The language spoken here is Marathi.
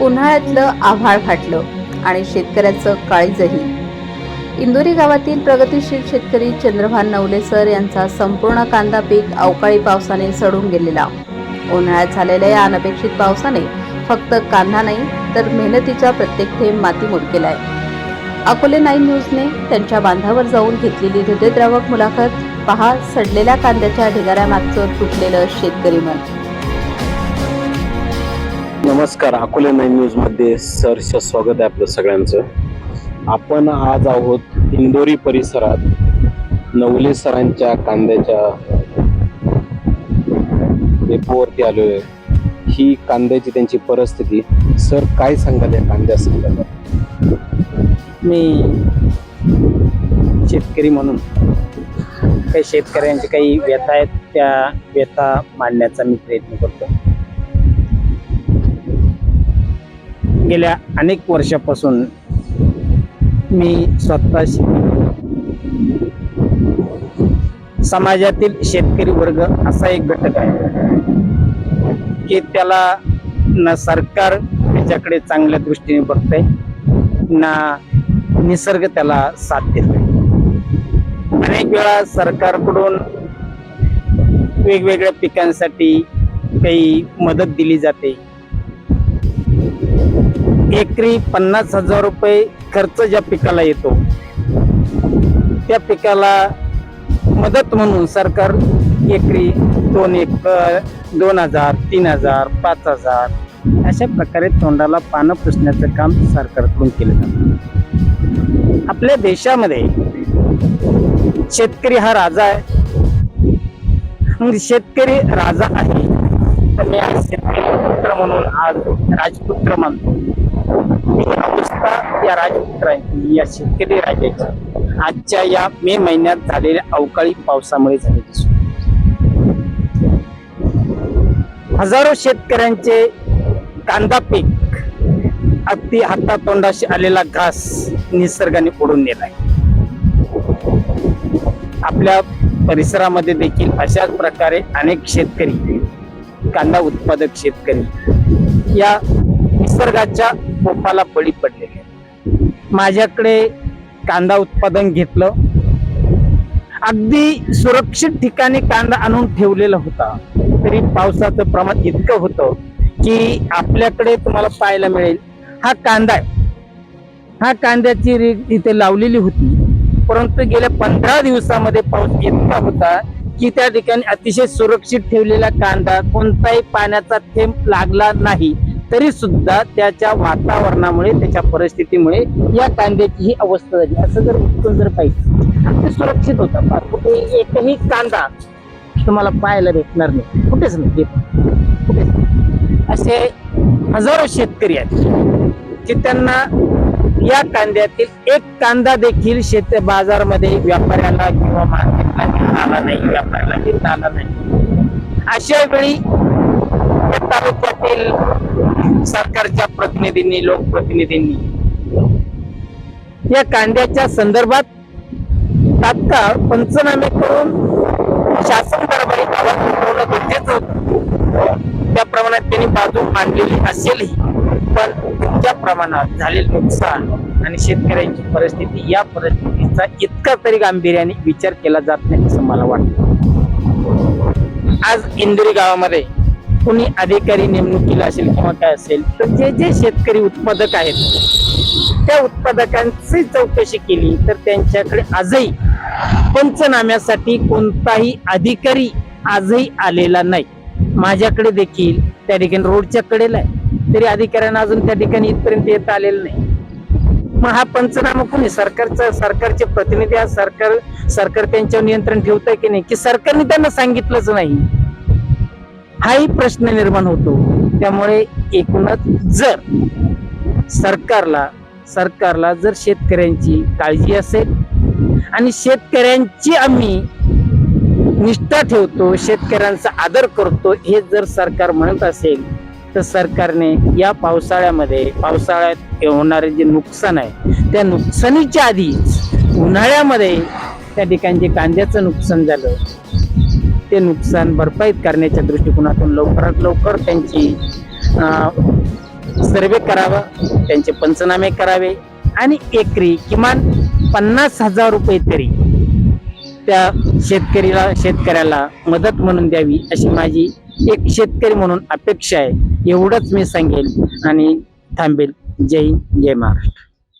उन्हाळ्यातलं आभाळ फाटलं आणि शेतकऱ्याचं काळीजही. इंदोरी गावातील प्रगतिशील शेतकरी चंद्रभान नवले सर यांचा संपूर्ण कांदा पीक अवकाळी पावसाने सडून गेलेला. उन्हाळ्यात झालेल्या या अनपेक्षित पावसाने फक्त कांदा नाही तर मेहनतीचा प्रत्येक थेंब माती केलाय. अकोले नाईन न्यूजने त्यांच्या बांधावर जाऊन घेतलेली हृदयद्रावक मुलाखत पहा सडलेल्या कांद्याच्या ढिगाऱ्यामागचं तुटलेलं शेतकरी मन. नमस्कार अकोले नाईन न्यूजमध्ये सरचं स्वागत आहे आपलं सगळ्यांचं. आपण आज आहोत इंदोरी परिसरात नवले सरांच्या कांद्याच्या डेपोवरती आलोय ही कांद्याची त्यांची परिस्थिती. सर काय सांगाल या कांद्या संदर्भात? मी शेतकरी म्हणून काही शेतकऱ्यांचे काही व्यथा आहेत त्या व्यथा मांडण्याचा मी प्रयत्न करतो. गेल्या अनेक वर्षापासून मी स्वतः समाजातील शेतकरी वर्ग असा एक घटक आहे. की त्याला ना सरकार त्याच्याकडे चांगल्या दृष्टीने बघतंय ना निसर्ग त्याला साथ देतोय. अनेक वेळा सरकारकडून वेगवेगळ्या पिकांसाठी काही मदत दिली जाते. एकरी पन्नास हजार रुपये खर्च ज्या पिकाला येतो. त्या पिकाला मदत म्हणून सरकार एकरी दोन एक दोन हजार तीन हजार पाच हजार अशा प्रकारे तोंडाला पानं पुसण्याचं काम सरकारकडून केलं जातं. आपल्या देशामध्ये शेतकरी हा राजा आहे. शेतकरी राजा आहे. तर मी आज शेतकरी पुत्र म्हणून आज राजपुत्र मानतो. अवस्था या राजपुत्रांची या शेतकरी राजाची आजच्या या मे महिन्यात झालेल्या अवकाळी पावसामुळे झालेली दिसून हजारो शेतकऱ्यांचे कांदा पीक अगदी हातातोंडाशी आलेला घास निसर्गाने ओढून नेलाय. आपल्या परिसरामध्ये देखील अशाच प्रकारे अनेक शेतकरी कांदा उत्पादक शेतकरी या निसर्गाच्या कोपाला बळी पडलेले आहेत. माझ्याकडे कांदा उत्पादन घेतलं. अगदी सुरक्षित ठिकाणी कांदा आणून ठेवलेला होता. तरी पावसाचं प्रमाण इतकं होतं की आपल्याकडे तुम्हाला पाहायला मिळेल हा कांदा हा कांद्याची रीग इथे लावलेली होती. परंतु गेल्या पंधरा दिवसामध्ये पाऊस इतका होता की त्या ठिकाणी अतिशय सुरक्षित ठेवलेला कांदा कोणताही पाण्याचा थेंब लागला नाही. तरी सुद्धा त्याच्या वातावरणामुळे त्याच्या परिस्थितीमुळे या कांद्याची ही अवस्था झाली. असं जर उत्तर जर पाहिजे ते सुरक्षित होतं. कुठे एकही कांदा तुम्हाला पाहायला भेटणार नाही. कुठेच नाही. कुठेच असे हजारो शेतकरी आहेत की त्यांना या कांद्यातील एक कांदा देखील शेत बाजारमध्ये व्यापाऱ्याला किंवा मार्केटला घेता आला नाही व्यापाऱ्याला घेता आला नाही. अशा वेळी तालुक्यातील सरकारच्या प्रतिनिधींनी लोकप्रतिनिधींनी. या कांद्याच्या संदर्भात तात्काळ पंचनामे करून शासन कारभारी आवाज गरजेचं होतं. त्या प्रमाणात त्यांनी बाजू मांडलेली असेलही पण त्या प्रमाणात झालेलं नुकसान आणि शेतकऱ्यांची परिस्थिती या परिस्थितीचा इतका तरी गांभीर्याने विचार केला जात नाही असं मला वाटतं. आज इंदुरी गावामध्ये कोणी अधिकारी नेमणुकीला असेल किंवा काय असेल तर जे जे शेतकरी उत्पादक आहेत त्या उत्पादकांची चौकशी केली तर त्यांच्याकडे आजही पंचनाम्यासाठी कोणताही अधिकारी आजही आलेला नाही. माझ्याकडे देखील त्या ठिकाणी रोडच्या कडेला आहे. तरी अधिकाऱ्यांना अजून त्या ठिकाणी इथपर्यंत येता आलेलं नाही. मग हा पंचनामा कोणी? सरकारचा सरकारचे प्रतिनिधी आज सरकार सरकार त्यांच्यावर नियंत्रण ठेवतंय की नाही? की सरकारने त्यांना सांगितलंच नाही? हाही प्रश्न निर्माण होतो. त्यामुळे एकूणच जर सरकारला सरकारला जर शेतकऱ्यांची काळजी असेल आणि शेतकऱ्यांची आम्ही निष्ठा ठेवतो शेतकऱ्यांचा आदर करतो हे जर सरकार म्हणत असेल तर सरकारने या पावसाळ्यामध्ये पावसाळ्यात होणारे जे नुकसान आहे त्या नुकसानीच्या आधीच उन्हाळ्यामध्ये त्या ठिकाणी जे कांद्याचं नुकसान झालं. ते नुकसान भरपाईत करण्याच्या दृष्टिकोनातून लवकरात लवकर त्यांची सर्वे करावा त्यांचे पंचनामे करावे आणि एकरी किमान पन्नास हजार रुपये तरी त्या शेतकरीला शेतकऱ्याला मदत म्हणून द्यावी अशी माझी एक शेतकरी म्हणून अपेक्षा आहे. एवढंच मी सांगेल आणि थांबेल. जय हिंद जय महाराष्ट्र.